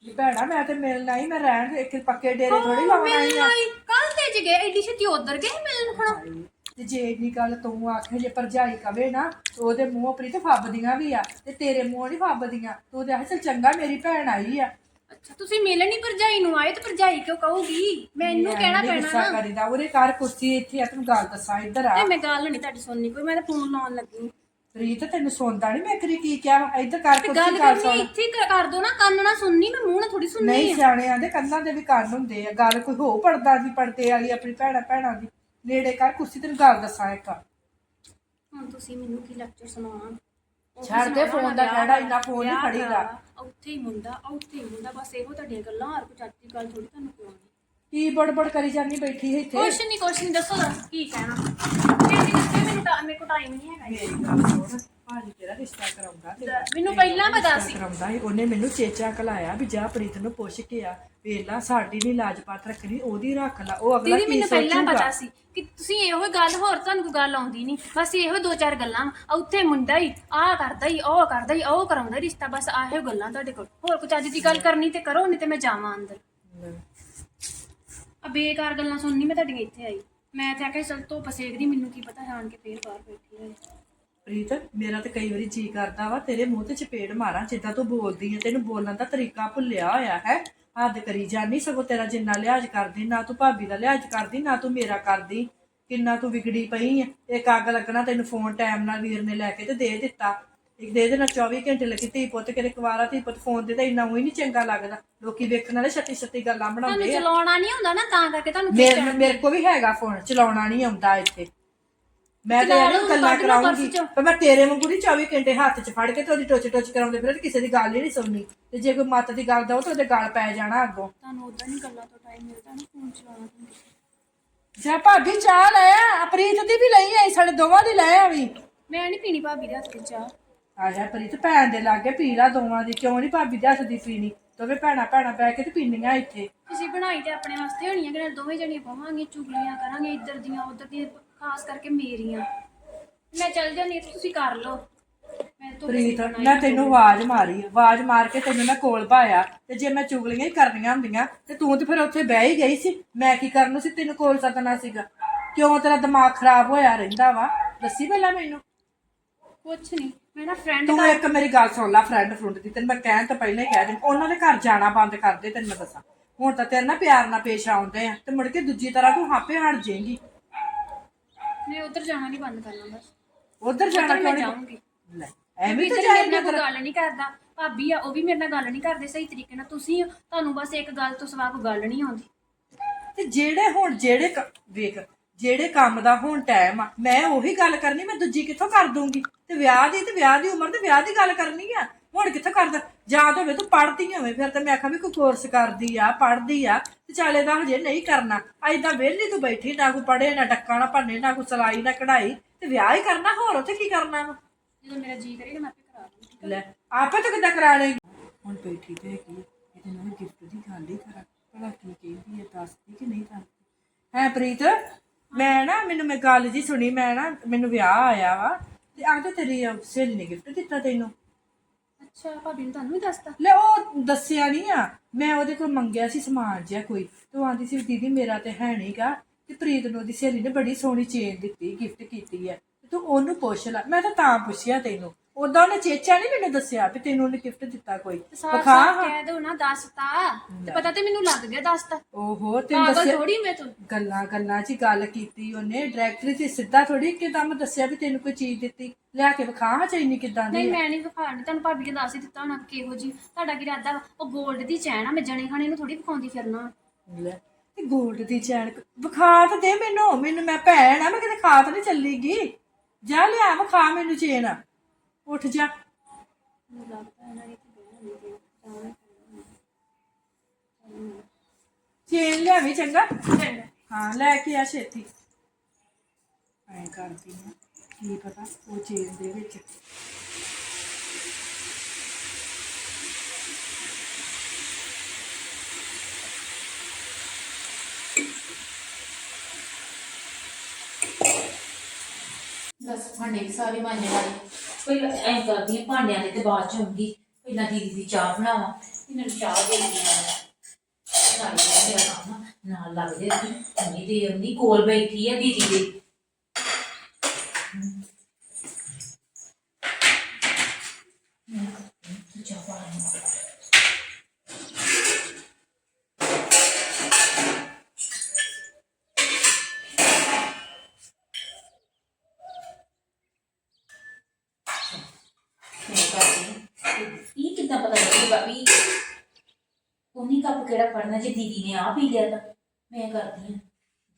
ਵੀ ਭੈਣਾ ਮੈਂ ਤੇ ਮਿਲਣਾ ਹੀ ਮੈਂ ਰਹਿਣ ਇੱਕ ਪੱਕੇ ਡੇਰੇ ਥੋੜੀ ਲਾਉਣਾ ਹੀ ਆ। ਕੱਲ ਤੇ ਜੇ ਗਏ ਐਡੀ ਛੇਤੀ ਉਧਰ ਗਏ ਮਿਲਣ ਹੁਣ ਤੇ ਜੇ ਇੰਨੀ ਗੱਲ ਤੂੰ ਆਖੇ ਜੇ ਭਰਜਾਈ ਕਵੇ ਨਾ ਤੇ ਉਹਦੇ ਮੂੰਹ ਆਪਣੀ ਤੇ ਫੱਬਦੀਆਂ ਵੀ ਆ ਤੇ ਤੇਰੇ ਮੂੰਹ ਨਹੀਂ ਫੱਬਦੀਆਂ। ਤੂੰ ਤੇ ਆਖ ਚੱਲ ਚੰਗਾ ਮੇਰੀ ਭੈਣ ਆਈ ਆ। ਅੱਛਾ ਤੁਸੀਂ ਮਿਲਣ ਹੀ ਭਰਜਾਈ ਨੂੰ ਆਏ ਤੇ ਭਰਜਾਈ ਕਿਉਂ ਕਹੂਗੀ? ਮੈਨੂੰ ਕਹਿਣਾ ਨੀ ਪੈਣਾ ਗੁੱਸਾ ਨਾ। ਕਰੀਦਾ ਉਹਦੇ ਘਰ ਕੁਰਸੀ ਇੱਥੇ ਆ ਤੈਨੂੰ ਗੱਲ ਦੱਸਾਂ ਇੱਧਰ ਆ। ਮੈਂ ਗੱਲ ਨਹੀਂ ਤੁਹਾਡੀ ਸੁਣਨੀ ਕੋਈ ਮੈਂ ਤਾਂ ਫੋਨ ਲਾਉਣ ਲੱਗੀ। ਰੀਤ ਤੈਨੂੰ ਸੁਣਦਾ ਨਹੀਂ ਮੈਂ ਕਰੀ ਕੀ ਕਿਹਾ ਵਾ? ਇੱਧਰ ਕਰ ਕੁਰਸੀ ਗੱਲ ਗੱਲ ਕਰਨੀ ਸੁਣ ਇੱਥੇ ਹੀ ਕਰ- ਕਰ ਦੋ ਨਾ ਕੰਨ ਨਾਲ ਸੁਣਨੀ ਮੈਂ ਮੂੰਹ ਨਾਲ ਥੋੜੀ ਸੁਣਨੀ ਨਹੀਂ ਆ। ਸਿਆਣੇ ਆਂਦੇ ਕੰਨਾਂ ਦੇ ਵੀ ਕੰਨ ਹੁੰਦੇ ਆ। ਗੱਲ ਕੋਈ ਹੋ ਪੜਦਾ ਦੀ ਪੜਦੇ ਵਾਲੀ ਆਪਣੀ ਭੈਣਾ ਭੈਣਾਂ ਦੀ। ਨੇੜੇ ਕਰ ਕੁਰਸੀ ਤੈਨੂੰ ਗੱਲ ਦੱਸਾਂ ਇੱਕ। ਹੁਣ ਤੁਸੀਂ ਮੈਨੂੰ ਕੀ ਲੈਕਚਰ ਸੁਣਾਉਣਾ? ਉਹ ਛੱਡ ਦੇ ਸੁਣਾਉਣਾ ਫੋਨ ਦਾ ਵਿਆਹ ਖਹਿੜਾ, ਇੰਨਾ ਫੋਨ ਨੀ ਵਿਆਹ। ਕਰਾ, ਉੱਥੇ ਹੀ ਮੁੰਡਾ ਉੱਥੇ ਹੀ ਮੁੰਡਾ ਬਸ ਇਹੋ ਤੁਹਾਡੀਆਂ ਗੱਲਾਂ ਹਰ ਕੋਈ ਦੀ ਗੱਲ ਥੋੜੀ ਤੁਹਾਨੂੰ ਕਰਾਉਣੀ ਕੀ ਬੜਬੜ ਕਰੀ ਜਾਂਦੀ ਬੈਠੀ ਹੈ ਇੱਥੇ? ਕੁਛ ਨਹੀਂ ਕੁਛ ਨਹੀਂ ਦੱਸੋ ਦੱਸ ਕੀ ਕਹਿਣਾ? ਮੇਰੇ ਕੋਲ ਟਾਈਮ ਨਹੀਂ ਹੈਗਾ ਮੇਰੀ ਗੱਲ ਸੁਣ। ਭਾਜੀ ਤੇਰਾ ਰਿਸ਼ਤਾ ਕਰਾਉਂਦਾ ਤੇ ਮੈਨੂੰ ਪਹਿਲਾਂ ਪਤਾ ਸੀ। ਕਰਾਉਂਦਾ ਸੀ। ਉਹਨੇ ਮੈਨੂੰ ਚੇਚਾ ਕਲਾਇਆ ਵੀ ਜਾ ਪ੍ਰੀਤ ਨੂੰ ਪੁੱਛ ਕੇ ਆ। ਵੇਲਾ ਸਾਡੀ ਨਹੀਂ ਲਾਜਪਤ ਰੱਖਣੀ ਉਹਦੀ ਰੱਖ ਲਾ। ਉਹ ਅਗਲਾ ਦੀਦੀ ਕੀ ਮੈਨੂੰ ਪਹਿਲਾਂ ਸੋਚੂਗਾ? ਪਤਾ ਸੀ ਕਿ ਤੁਸੀਂ ਇਹੋ ਹੀ ਗੱਲ ਹੋਰ ਤੁਹਾਨੂੰ ਕੋਈ ਗੱਲ ਆਉਂਦੀ ਨਹੀਂ। ਬਸ ਇਹੋ ਦੋ ਚਾਰ ਗੱਲਾਂ ਆ ਉੱਥੇ ਮੁੰਡਾ ਹੀ ਆਹ ਕਰਦਾ ਹੀ ਉਹ ਕਰਦਾ ਹੀ ਉਹ ਕਰਾਉਂਦਾ ਰਿਸ਼ਤਾ। ਬਸ ਆਹੇ ਗੱਲਾਂ ਤੁਹਾਡੇ ਕੋਲ। ਹੋਰ ਕੁਝ ਅੱਜ ਦੀ ਗੱਲ ਕਰਨੀ ਤੇ ਕਰੋ ਨਹੀਂ ਤੇ ਮੈਂ ਜਾਵਾਂ ਅੰਦਰ। ਆ ਬੇਕਾਰ ਗੱਲਾਂ ਸੁਣਨੀ ਮੈਂ ਤੁਹਾਡੀਆਂ ਇੱਥੇ ਆਈ। ਮੈਂ ਤੇ ਆਖਿਆ, ਚਲ ਧੁੱਪ ਸੇਕਦੀ, ਮੈਨੂੰ ਕੀ ਪਤਾ ਜਾਣ ਕੇ ਫੇਰ ਬਾਹਰ ਬੈਠੀ ਹੋਏ। ਪ੍ਰੀਤ, ਮੇਰਾ ਤੇ ਕਈ ਵਾਰੀ ਜੀ ਕਰਦਾ ਵਾ, ਤੇਰੇ ਮੂੰਹ ਤੇ ਚਪੇੜ ਮਾਰਾਂ, ਜਿੱਦਾਂ ਤੂੰ ਬੋਲਦੀ ਹੈ ਤੈਨੂੰ ਬੋਲਣ ਦਾ ਤਰੀਕਾ ਭੁੱਲਿਆ ਹੋਇਆ ਹੈ। ਹੱਦ ਕਰੀ ਜਾਨੀ, ਸਗੋਂ ਤੇਰਾ ਜਿੰਨਾ ਲਿਹਾਜ਼ ਕਰਦੀ, ਨਾ ਤੂੰ ਭਾਬੀ ਦਾ ਲਿਹਾਜ਼ ਕਰਦੀ, ਨਾ ਤੂੰ ਮੇਰਾ ਕਰਦੀ। ਕਿੰਨਾ ਤੂੰ ਵਿਗੜੀ ਪਈ ਹੈ ਇੱਕ ਅੱਗ ਲੱਗਣਾ, ਤੈਨੂੰ ਫੋਨ ਟਾਈਮ ਨਾਲ ਵੀਰ ਨੇ ਲੈ ਕੇ ਤੇ ਦੇ ਦਿੱਤਾ। ਇੱਕ ਦੇ ਦੇਣਾ 24 ਘੰਟੇ ਲੱਗੀ ਧੀ ਪੁੱਤ ਕਿਤੇ ਕੁਵਾਰਾ ਧੀ ਪੁੱਤ ਫੋਨ ਤੇ ਤਾਂ ਇੰਨਾ ਉਹੀ ਨਹੀਂ ਚੰਗਾ ਲੱਗਦਾ। ਲੋਕੀ ਵੇਖਣ ਵਾਲੇ ਛੱਤੀ ਛੱਤੀ ਗੱਲਾਂ ਤੁਹਾਨੂੰ ਬਣਾਉਂਦੇ ਆ। ਚਲਾਉਣਾ ਨਹੀਂ ਹੁੰਦਾ ਨਾ ਤਾਂ ਕਰਕੇ ਤੁਹਾਨੂੰ ਮੇਰੇ ਮੇਰੇ ਕੋ ਵੀ ਹੈਗਾ ਫੋਨ ਚਲਾਉਣਾ ਨਹੀਂ ਆਉਂਦਾ ਇੱਥੇ। ਮੈਂ ਤਾਂ ਇਹਨੂੰ ਗੱਲਾਂ ਕਰਾਉਂਗੀ। ਪਰ ਮੈਂ ਤੇਰੇ ਵਾਂਗੂ ਨਹੀਂ 24 ਘੰਟੇ ਹੱਥ 'ਚ ਫੜ ਕੇ ਤੇ ਉਹਦੀ ਟੋਚ ਟੋਚ ਕਰਾਉਂਦੇ ਫਿਰ ਕਿਸੇ ਦੀ ਗੱਲ ਹੀ ਨਹੀਂ ਸੁਣਨੀ। ਤੇ ਜੇ ਕੋਈ ਮੱਤ ਦੀ ਗੱਲ ਦਓ ਤਾਂ ਉਹਦੇ ਗੱਲ ਪੈ ਜਾਣਾ ਅੱਗੋਂ। ਤੁਹਾਨੂੰ ਉਦਾਂ ਨਹੀਂ ਗੱਲਾਂ ਤੋਂ ਟਾਈਮ ਮਿਲਦਾ ਨਾ ਫੋਨ ਚਲਾਉਣਾ ਤੁਹਾਨੂੰ ਜਾ ਭਾਬੀ ਚਾਹ ਲੈ ਆ ਪ੍ਰੀਤ ਦੀ ਵੀ ਲਈ ਆਈ ਸਾਡੇ ਦੋਵਾਂ ਦੀ ਲੈ ਆਵੀਂ। ਮੈਂ ਨਹੀਂ ਪੀਣੀ ਭਾਬੀ ਦੇ ਹੱਥ ਦੀ ਚਾਹ। ਆ ਜਾ ਪ੍ਰੀਤ ਭੈਣ ਦੇ ਲਾਗੇ ਪੀ ਲਾ ਦੋਵਾਂ ਦੀ ਕਿਉਂ ਨਹੀਂ ਭਾਬੀ ਦੇ ਹੱਥ ਦੀ ਪੀਣੀ? ਦੋਵੇਂ ਭੈਣਾਂ ਭੈਣਾਂ ਬਹਿ ਕੇ ਤੇ ਪੀਣੀਆਂ ਇੱਥੇ। ਤੁਸੀਂ ਬਣਾਈ ਤੇ ਆਪਣੇ ਵਾਸਤੇ ਹੋਣੀ ਹੈ ਕਿ ਦੋਵੇਂ ਜਣੀਆਂ ਪਵਾਂਗੇ ਚੁਗਲੀਆਂ ਕਰਾਂਗੇ ਇੱਧਰ ਦੀਆਂ ਉੱਧਰ ਦੀਆਂ ਖਾਸ ਕਰਕੇ ਮੇਰੀਆਂ। ਮੈਂ ਚੱਲ ਜਾਂਦੀ ਹਾਂ ਤੁਸੀਂ ਕਰ ਲਓ। ਮੈਂ ਤੋਂ ਪ੍ਰੀਤ ਮੈਂ ਤੈਨੂੰ ਆਵਾਜ਼ ਮਾਰੀ ਆਵਾਜ਼ ਮਾਰ ਕੇ ਤੈਨੂੰ ਮੈਂ ਕੋਲ ਪਾਇਆ ਤੇ ਜੇ ਮੈਂ ਚੁਗਲੀਆਂ ਹੀ ਕਰਨੀਆਂ ਹੁੰਦੀਆਂ ਤੇ ਤੂੰ ਤੇ ਫਿਰ ਉੱਥੇ ਬਹਿ ਹੀ ਗਈ ਸੀ। ਮੈਂ ਕੀ ਕਰਨ ਨੂੰ ਸੀ ਤੈਨੂੰ ਕੋਲ ਸੱਦਣਾ ਸੀਗਾ? ਕਿਉਂ ਤੇਰਾ ਦਿਮਾਗ ਖਰਾਬ ਹੋਇਆ ਰਹਿੰਦਾ ਵਾ? ਦੱਸੀ ਪਹਿਲਾਂ ਮੈਨੂੰ। ਕੁਛ ਨਹੀਂ ਮੈਂ ਨਾ ਫਰੈਂਡ ਤੂੰ ਇੱਕ ਮੇਰੀ ਗੱਲ ਸੁਣ ਲੈ ਫਰੈਂਡ ਫਰੁੰਡ ਦੀ ਤੈਨੂੰ ਮੈਂ ਕਹਿਣ ਤੋਂ ਪਹਿਲਾਂ ਹੀ ਕਹਿ ਦਿੰਦੀ ਉਹਨਾਂ ਦੇ ਘਰ ਜਾਣਾ ਬੰਦ ਕਰ ਦੇ ਤੈਨੂੰ ਮੈਂ ਦੱਸਾਂ। ਹੁਣ ਤਾਂ ਤੇਰੇ ਨਾਲ ਪਿਆਰ ਨਾਲ ਪੇਸ਼ ਆਉਂਦੇ ਆ ਤੇ ਮੁੜ ਕੇ ਦੂਜੀ ਤਰ੍ਹਾਂ ਤੂੰ ਹਾਪੇ ਹਟ ਜਾਏਂਗੀ। ਮੈਂ ਉੱਧਰ ਜਾਣਾ ਨਹੀਂ ਬੰਦ ਕਰਨਾ ਬਸ। ਉਧਰ ਜਾਣਾ ਕਿਉਂ ਨਹੀਂ ਲੈ ਐਵੇਂ ਤਾਂ ਮੇਰੇ ਜਾਏਂਗੀ ਨਾਲ ਕੋਈ ਗੱਲ ਨਹੀਂ ਕਰਦਾ। ਭਾਬੀ ਆ ਉਹ ਵੀ ਮੇਰੇ ਨਾਲ ਗੱਲ ਨਹੀਂ ਕਰਦੇ ਸਹੀ ਤਰੀਕੇ ਨਾਲ। ਤੁਸੀਂ ਤੁਹਾਨੂੰ ਬਸ ਇੱਕ ਗੱਲ ਤੋਂ ਸਿਵਾ ਕੋਈ ਗੱਲ ਨਹੀਂ ਆਉਂਦੀ। ਤੇ ਜਿਹੜੇ ਹੁਣ ਜਿਹੜੇ ਵੇਖ ਜਿਹੜੇ ਕੰਮ ਦਾ ਹੁਣ ਟਾਈਮ ਆ ਮੈਂ ਉਹੀ ਗੱਲ ਕਰਨੀ ਮੈਂ ਦੂਜੀ ਕਿੱਥੋਂ ਕਰ ਦੂੰਗੀ? ਤੇ ਵਿਆਹ ਦੀ ਤੇ ਵਿਆਹ ਦੀ ਉਮਰ ਤੇ ਵਿਆਹ ਦੀ ਗੱਲ ਕਰਨੀ ਆ। ਹੁਣ ਕਿੱਥੋਂ ਕਰਦਾ? ਜਾਂ ਤਾਂ ਹੋਵੇ ਤੂੰ ਪੜ੍ਹਦੀ ਹੋਵੇ ਫਿਰ ਤਾਂ ਮੈਂ ਆਖਾਂ ਵੀ ਕੋਈ ਕੋਰਸ ਕਰਦੀ ਆ ਪੜ੍ਹਦੀ ਆ ਤੇ ਚੱਲ ਇਹਦਾ ਹਜੇ ਨਹੀਂ ਕਰਨਾ। ਐਦਾਂ ਵਿਹਲੀ ਤੂੰ ਬੈਠੀ ਨਾ ਕੋਈ ਪੜ੍ਹੇ ਨਾ ਡੱਕਾ ਨਾ ਭੰਨੇ ਨਾ ਕੋਈ ਸਲਾਈ ਨਾ ਕਢਾਈ ਤੇ ਵਿਆਹ ਹੀ ਕਰਨਾ ਹੋਰ ਉੱਥੇ ਕੀ ਕਰਨਾ ਵਾ? ਜਦੋਂ ਮੇਰਾ ਜੀ ਕਰੇਗਾ ਮੈਂ ਆਪੇ ਕਰਾ ਦੂੰਗੀ ਲੈ ਆਪੇ ਤਾਂ ਕਿੱਦਾਂ ਕਰਾ ਲੇਗੀ? ਹੁਣ ਬੈਠੀ ਤੇ ਹੈਗੀ ਇਹਦੇ ਨਾਲ ਗਿਫਟ ਦੀ ਗੱਲ ਹੀ ਕਰਾਂ। ਭਲਾ ਕੀ ਕਹਿੰਦੀ ਹੈ ਦੱਸਦੀ ਕਿ ਨਹੀਂ ਦੱਸਦੀ? ਹੈ ਪ੍ਰੀਤ? ਮੈਂ ਨਾ ਮੈਨੂੰ ਮੈਂ ਗੱਲ ਜੀ ਸੁਣੀ ਮੈਂ ਨਾ ਮੈਨੂੰ ਵਿਆਹ ਆਇਆ ਵਾ ਤੇ ਆਹ ਤੇ ਤੇਰੀ ਅਹ, ਸਹੇਲੀ ਨੇ ਗਿਫਟ ਦਿੱਤਾ ਤੈਨੂੰ। ਅੱਛਾ ਭਾਬੀ ਨੇ ਤੁਹਾਨੂੰ ਵੀ ਦੱਸਤਾ? ਲੈ ਉਹ ਦੱਸਿਆ ਨਹੀਂ ਆ। ਮੈਂ ਉਹਦੇ ਕੋਲ ਮੰਗਿਆ ਸੀ ਸਮਾਨ ਜਿਹਾ ਕੋਈ। ਤੇ ਉਹ ਆਂਦੀ ਸੀ ਵੀ ਦੀਦੀ ਮੇਰਾ ਤੇ ਹੈ ਨਹੀਂਗਾ ਤੇ ਪ੍ਰੀਤ ਨੂੰ ਉਹਦੀ ਸਹੇਲੀ ਨੇ ਬੜੀ ਸੋਹਣੀ ਚੇਨ ਦਿੱਤੀ ਗਿਫਟ ਕੀਤੀ ਹੈ ਤੇ ਤੂੰ ਉਹਨੂੰ ਪੁੱਛ ਲੈ। ਮੈਂ ਤਾਂ ਤਾਂ ਪੁੱਛਿਆ ਤੈਨੂੰ। ਉਦਾਂ ਉਹਨੇ ਚੇਚਾ ਨਹੀਂ ਮੈਨੂੰ ਦੱਸਿਆ ਵੀ ਤੈਨੂੰ ਉਹਨੇ ਗਿਫਟ ਦਿੱਤਾ ਕੋਈ। ਸਾਫ਼ ਵਿਖਾ ਸਾਫ਼ ਹਾਂ। ਕਹਿ ਦੋ ਨਾ ਦੱਸਤਾ। ਤੇ ਪਤਾ ਤੇ ਮੈਨੂੰ ਲੱਗ ਗਿਆ ਦੱਸਤਾ। ਓਹੋ ਤੈਨੂੰ ਪਾਗਲ ਦੱਸਿਆ ਥੋੜੀ ਮੈਂ ਤੂੰ। ਗੱਲਾਂ ਗੱਲਾਂ 'ਚ ਹੀ ਗੱਲ ਕੀਤੀ ਉਹਨੇ। ਡਾਇਰੈਕਟਰੀ 'ਚ ਸਿੱਧਾ ਥੋੜੀ ਇੱਕਦਮ ਦੱਸਿਆ ਵੀ ਤੈਨੂੰ ਕੋਈ ਚੀਜ਼ ਦਿੱਤੀ। ਲਿਆ ਕੇ ਵਿਖਾ ਹਾਂ ਚੈਨੀ ਕਿਦਾਂ ਦੀ ਨਹੀਂ ਆ। ਮੈਂ ਨਹੀਂ ਵਿਖਾਣੀ ਤੁਹਾਨੂੰ ਭਾਬੀ ਨੇ ਦੱਸ ਹੀ ਦਿੱਤਾ ਹੋਣਾ ਕਿ ਕਿਹੋ ਜੀ ਤੁਹਾਡਾ ਕੀ ਇਰਾਦਾ ਵਾ? ਉਹ 골ਡ ਦੀ ਚੈਨ ਆ ਮੈਂ ਜਣੇ ਖਾਣੇ ਨੂੰ ਥੋੜੀ ਵਿਖਾਉਂਦੀ ਫਿਰਨਾ ਲੈ ਤੇ ਗੋਲਡ ਦੀ ਚੈਨ ਵਿਖਾ ਤਾਂ ਦੇ ਮੈਨੂੰ। ਮੈਨੂੰ ਮੈਂ ਭੈਣ ਆ ਮੈਂ ਕਿਤੇ ਖਾ ਤਾਂ ਨਹੀਂ ਚੱਲੀਗੀ। ਜਾ ਲਿਆ ਵਿਖਾ ਮੈਨੂੰ ਚੈਨ। ਉੱਠ ਜਾ ਚੈਨ ਲਿਆਵੀਂ ਚੰਗਾ ਹਾਂ ਲੈ ਕੇ ਆ ਛੇਤੀ ਐਂ ਕਰਦੀ ਆ ਕੀ ਪਤਾ ਉਹ ਚੈਨ ਦੇ ਵਿੱਚ ਬਸ ਭਾਂਡੇ ਵੀ ਸਾਰੇ ਮਾਂਜੇ ਵਾਲੇ ਪਹਿਲਾਂ ਐਂ ਕਰਦੀ ਹਾਂ ਭਾਂਡਿਆਂ ਦੇ ਤੇ ਬਾਅਦ ਚ ਆਉਂਗੀ ਪਹਿਲਾਂ ਦੀਦੀ ਦੀ ਚਾਹ ਬਣਾਵਾਂ ਇਹਨਾਂ ਨੂੰ ਚਾਹ ਦੇ ਦਿੰਦੀ ਹਾਂ ਨਾਲ ਮੇਰਾ ਕੰਮ ਨਾਲ ਲੱਗ ਜੇ ਇੰਨੀ ਦੇਰ ਦੀ ਕੋਲ ਬੈਠੀ ਆ ਦੀਦੀ ਦੇ ਚਾਹ ਪਾ ਲਈ ਮੈਂ ਕਰਦੀ ਹਾਂ। ਇਹ ਕਿੱਦਾਂ ਪਤਾ ਲੱਗੂਗਾ ਵੀ ਉਹਨੀ ਕੱਪ ਕਿਹੜਾ ਫੜਨਾ ਜੇ ਦੀਦੀ ਨੇ ਆ ਪੀ ਲਿਆ ਤਾਂ ਮੈਂ ਕਰਦੀ ਹਾਂ।